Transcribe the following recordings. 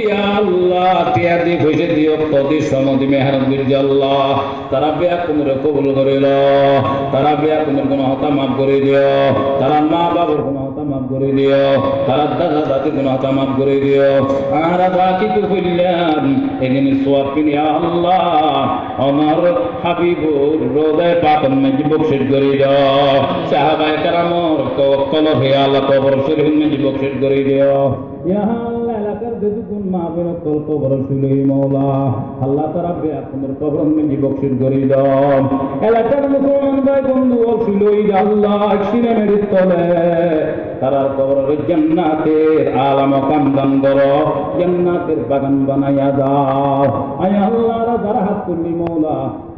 আল্লাহ, তিয়াদি কইছে দিও কদি সমদি মেহরত বিরজ আল্লাহ। তারা বিয়া কুমর কবুল করিল তারা বিয়া কুমর করে দিও। কল হে আল্লাহ মজি বকশিস করে দিও। এলাকার যেটুকুন মা বোনের কল কবর শুলই মৌলা, আল্লাহ তারা বে আপনার কবর মজি বকশিস করে দাও এলাকার মুসলমান ভাই বন্ধু শুলই আল্লাহ সিনেমের তলে তারার কবর জান্নাতের আলাম কান্দান করো, জান্নাতের বাগান বানাইয়া দাও। আয় আল্লাহ যারা হাত তুললি মৌলা,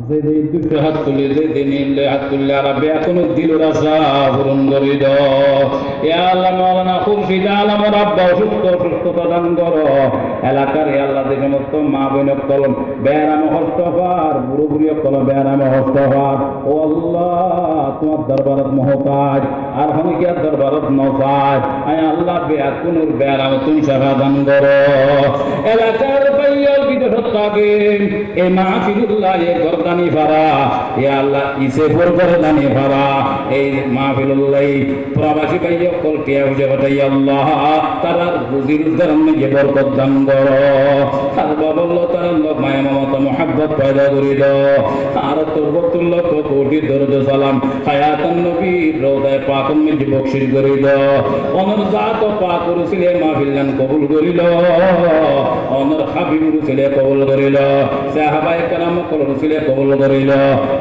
যে যে দুটো হাত তুলি যে দিন ইল্লে হাত তুললে, আর বেতন দিল রাসা পূরণ করে দাও। এ আল্লাহ মাওলানা খুরশিদ আলমের আব্বা অসুস্থ, অসুস্থতা দান করো। এলাকার আল্লাহ যে সমস্ত মা বোন কলম বেড়াম হস্তফার বুড়ো বুড়ি কলম বেড়াম হস্তফার ও আল্লাহ, তোমার দরবারত মহতাজ, আর হমিকিয়ার দরবারত নসাজ আয় আল্লাহ বেয়া বেয়াকুনুর বেড়াম তুমি সাহা দান করো। এলাকার বিদেশ থাকে এ মা ফিরুল্লাহ এ গরদানি ফারা এ আল্লাহ ইসে গরদানি ফারা এই মা ফিরুল্লাহ প্রবাসী ভাইয়া কল টিয়া বুঝে বাটাই আল্লাহ তারার রুজি রোজগার যে বরকত দান করো। আর বাবল্ল তার মায়া মোহাব্বত পয়দা করি দাও আর সালাম। হায়াতান নবী রোদায় পাকম বকশিস করি দাও পাক রুসিলে মাহফিল্লান কবুল করিল। অনর হাবিব রুসিলে কবুল করিল। সাহাবায়ে কেরাম কল কবুল করিল।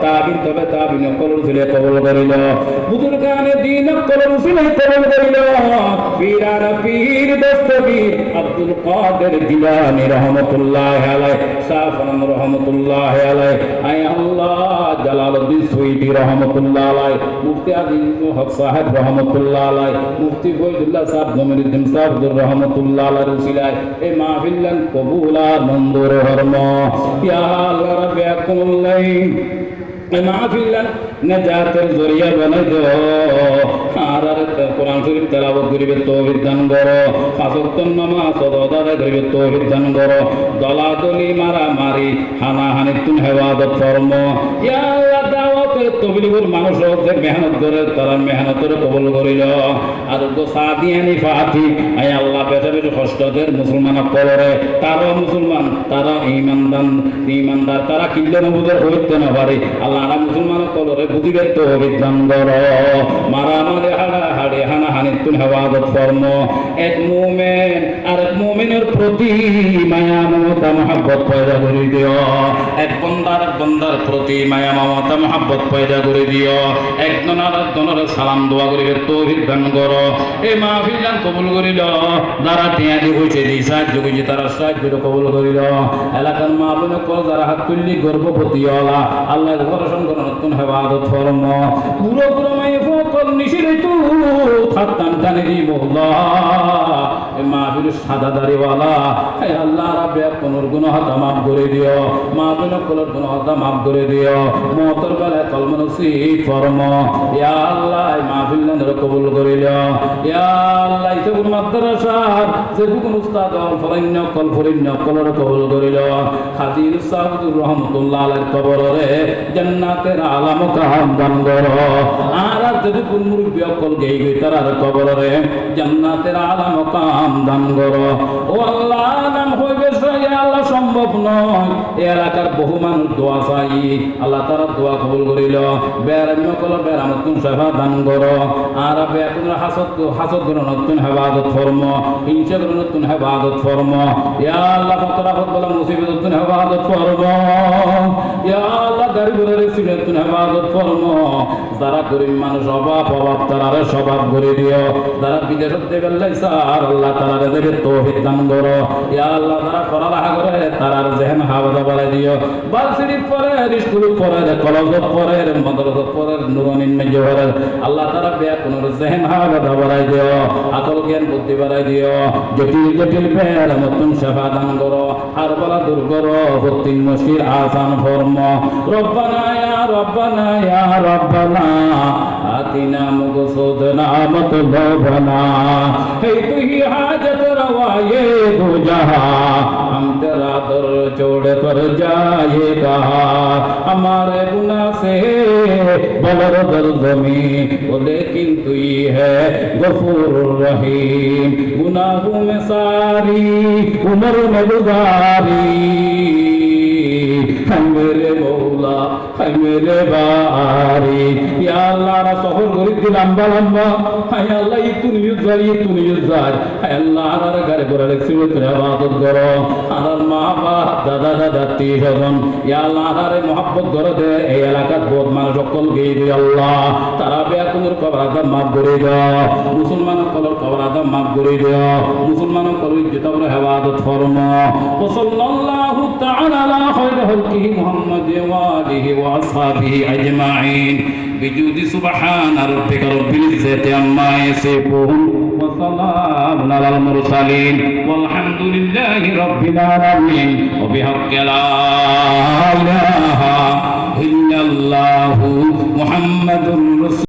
তাবিন তবে তাবিন কবুল করিল। দিন কবুল করিল। পীরার পীর আব্দুল কাদের জিলানী রহমতুল্লাহ রহমতুল্লাহ আলাই আয় আল্লাহ, জালালউদ্দিন সুইদি রহমতুল্লাহ আলাই মুফতি আজিজুল হক সাহেব রহমতুল্লাহ আলাই মুফতি ফয়জুল্লাহ সাহেব জমিরুদ্দিন সাহেবুর রহমতুল্লাহ আলাই রসিলাই এই মাহফিল্লান কবুলা মন্দুর হরম ইয়া আল্লাহ রাব্বি আকুমুল্লাইন মাহফিল্লান নাজাতের জরিয়া বানাই দো আর আর কোরআন শরীফ তেলাওয়াত করিবে, তৌহিদ দান করো। পাঁচক্ত নামাজ সদাদারে করিবে, তৌহিদ দান করো। দলাদলি মারা মারি হানা হানি তুন হেওয়াদত ফরম দাওয়াত তবলিগুর মানুষ যে মেহনত করে, তারা মেহনতের কবুল করিল। আর গো সাদিয়ানি ফাতি আয় আল্লাহ বেটা বেটা কষ্টদের মুসলমান কলরে তারা মুসলমান তারা ইমানদান ইমানদার তারা কিল্লে নবুদের হইতে না আল্লাহ আরা মুসলমান কলরে বুঝিবে তো বিধান কর। মারা মারে হাড়া হানা হানি হেওয়াদত ফর্ম এক মুমেন আর এক মুমিনের প্রতি মায়া, মমতা, মহাব্বত পয়দা করে দিও। এক বন্দার এক বন্দার প্রতি মায়া, মমতা, মহাব্বত পয়দা করে দিও। একজন আর একজনের সালাম দোয়া করিবে তৌহিদ দান করো। এ মাহফিল কবুল করিল যারা টিয়াদি হয়েছে এই সাহায্য করেছে, তারা সাহায্য কবুল করিল এলাকার মা বোন কল যারা হাত তুললি, গর্ভবতী হলা আল্লাহ দর্শন করো নতুন হেবাদত ফরম পুরো পুরো মায়ে ফকল নিশির তু থাকতাম টানে মাহফিল সাদা দাড়িওয়ালা হে আল্লাহ রাব্বে হাতা মাফ করে দিও। মা বোন হাতা মাফ করে দিও। বেলায় কলমনসি ফরম। ইয়া আল্লাহ মাহফিল কবুল ইয়া আল্লাহ ইসবুল মাদ্রাসার যেটুকুন উস্তাদ কল ফরণ্য কলর কবুল করিল হাজির সাহুদুর রহমতুল্লাহ আলাইহির কবরে জান্নাতের আলাম কাহাম দান আর আর যেটুকুন মুরব্বী অকল গেই গই জান্নাতের আলাম কাহাম দান কর। ও আল্লাহ, নাম হইবে আল্লাহ সম্ভব নয়। এ এলাকার বহু মানুষ দোয়া চাই। আল্লাহ তারা দোয়া কবুল করিল। বেড়ান্য কল বেড়ামতুন সেবা দান কর। আর হাসত হাসত নতুন হেবাদত ফর্ম। হিংসা নতুন হেবাদত ফর্ম। ইয়া আল্লাহ ফতরা ফতলা মুসিবত নতুন হেবাদত ফর্ম। ইয়া আল্লাহ গরিব রেসি নতুন হেবাদত ফর্ম। যারা গরিব মানুষ অভাব অভাব তারারে স্বভাব করে দিও। তারা বিদেশ দেবেন স্যার, আল্লাহ তারা দেবে তৌহিদ দান করো। ইয়া আল্লাহ তারা পড়ালেখা করে, তারার জেহেন হাওয়া বাড়াই দিও। বালসিরিত পরে স্কুল পরে কলেজত পরে মাদ্রাসত পরে নুবানিন জোহরাল, আল্লাহ তারা বেয়া কোন জেহেন হাওয়ালা বাড়াই দিও আকল জ্ঞান বুদ্ধি বাড়াই দিও, জটিল জটিল বেয়ার মতন সেবা দান করো আর বলা দূর করো প্রত্যেক মুশকিল আসান ফর্ম। রব্বানা ইয়া রব্বানা ইয়া রব্বানা آتنا مقصودنا مطلبنا ہے تو ہی حاجت روا یہ دو جہاں ہم تیرا در چھوڑ پر جائے کہاں बलर दर्द में वो लेकिन तू है गफूर रही गुनाहों में सारी उम्र में गुजारी। है मेरे मौला, है मेरे बा আল্লাহ আর সফর গরিব দিল আম্বা লম্বা হাই আল্লাহ ইতু নিউজ যাই ইতু যাই হাই আল্লাহ আর গারে করে রাখছি ওই আবাদত কর আর মা বাপ, দাদা দাদা তি ইয়া আল্লাহ আর মহব্বত কর দে। এই এলাকাত বহুত মানুষ সকল গেই দি আল্লাহ। তারা বেয়া কোনোর কবর আদম মাফ করে দাও। মুসলমান কলর কবর আদম মাফ করে দাও। মুসলমান কলর ইজ্জত হেবাদত ফরম। ওসল্লাল্লাহু তাআলা আলা খায়র হলকি মুহাম্মদ ওয়া আলিহি ওয়া আসহাবিহি আজমাইন। বিজুদি সুবহান রাব্বিকা রব্বিল ইজ্জাতি আম্মা ইয়াসিফুন ওয়া সালামুন আলাল মুরসালিন ওয়ালহামদুলিল্লাহি রাব্বিল আলামিন। ওয়া বিহাক্কি লা ইলাহা ইল্লাল্লাহু মুহাম্মাদুর রাসূল।